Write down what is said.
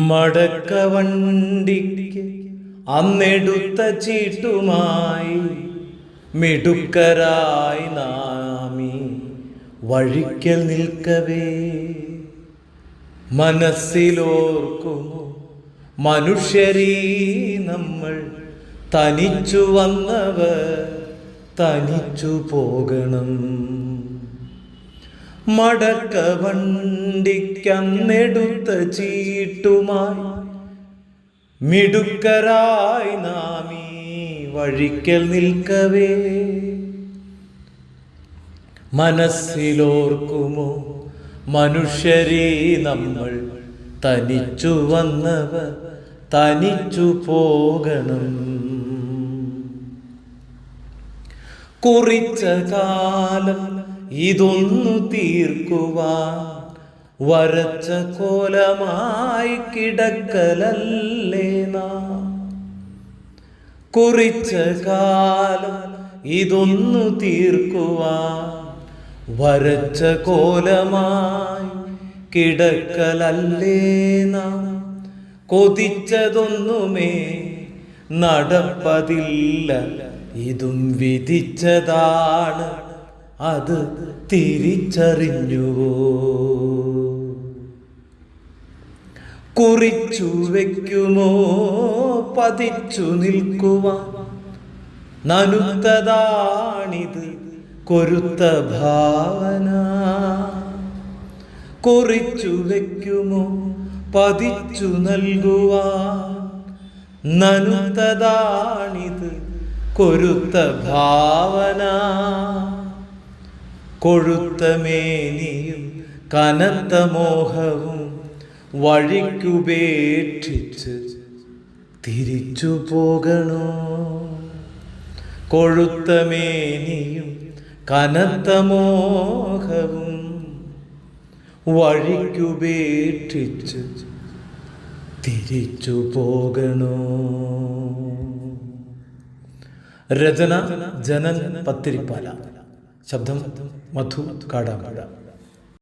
മടക്കവണ്ടിക്ക് അന്നെടുത്ത ചീട്ടുമായി മിടുക്കരായി നാമി വഴിക്കൽ നിൽക്കവേ. മനസ്സിലോർക്കുമോ മനുഷ്യരീ നമ്മൾ തനിച്ചു വന്നവർ തനിച്ചു പോകണം. മടക്ക വണ്ടിക്കന്നെടുത്ത ചീട്ടുമായി. മിടുക്കരായി നാമീ വഴിക്കൽ നിൽക്കവേ. മനസ്സിലോർക്കുമോ മനുഷ്യരെ നമ്മൾ തനിച്ചു വന്നവർ തനിച്ചു പോകണം. കുറിച്ച കാലം ഇതൊന്നു തീർക്കുവാൻ വരച്ച കോലമായി കിടക്കലല്ലേ നാം? കുറിച്ച കാലം ഇതൊന്നു തീർക്കുവാൻ വരച്ച കോലമായി കിടക്കലല്ലേ നാം? കൊതിച്ചതൊന്നുമേ നടപ്പതില്ല ഇതും വിധിച്ചതാണ്. അത് തിരിച്ചറിഞ്ഞുവോ? കുറിച്ചു വയ്ക്കുമോ പതിച്ചു നിൽക്കുവാൻ നനുത്തതാണിത് കൊരുത്ത ഭാവന. കുറിച്ചു വയ്ക്കുമോ പതിച്ചു നൽകുവാൻ നനുത്തതാണിത് കൊരുത്ത ഭാവന. കൊഴുത്ത മേനിയും കനത്ത മോഹവും വഴിക്കുപേക്ഷിച്ച് തിരിച്ചു പോകണോ? കൊഴുത്ത മേനിയും കനത്ത മോഹവും വഴിക്കുപേക്ഷിച്ച് തിരിച്ചു പോകണോ? രചന ജനൻ പത്തിരിപ്പാല. ശബ്ദം മധു കാടാമഴ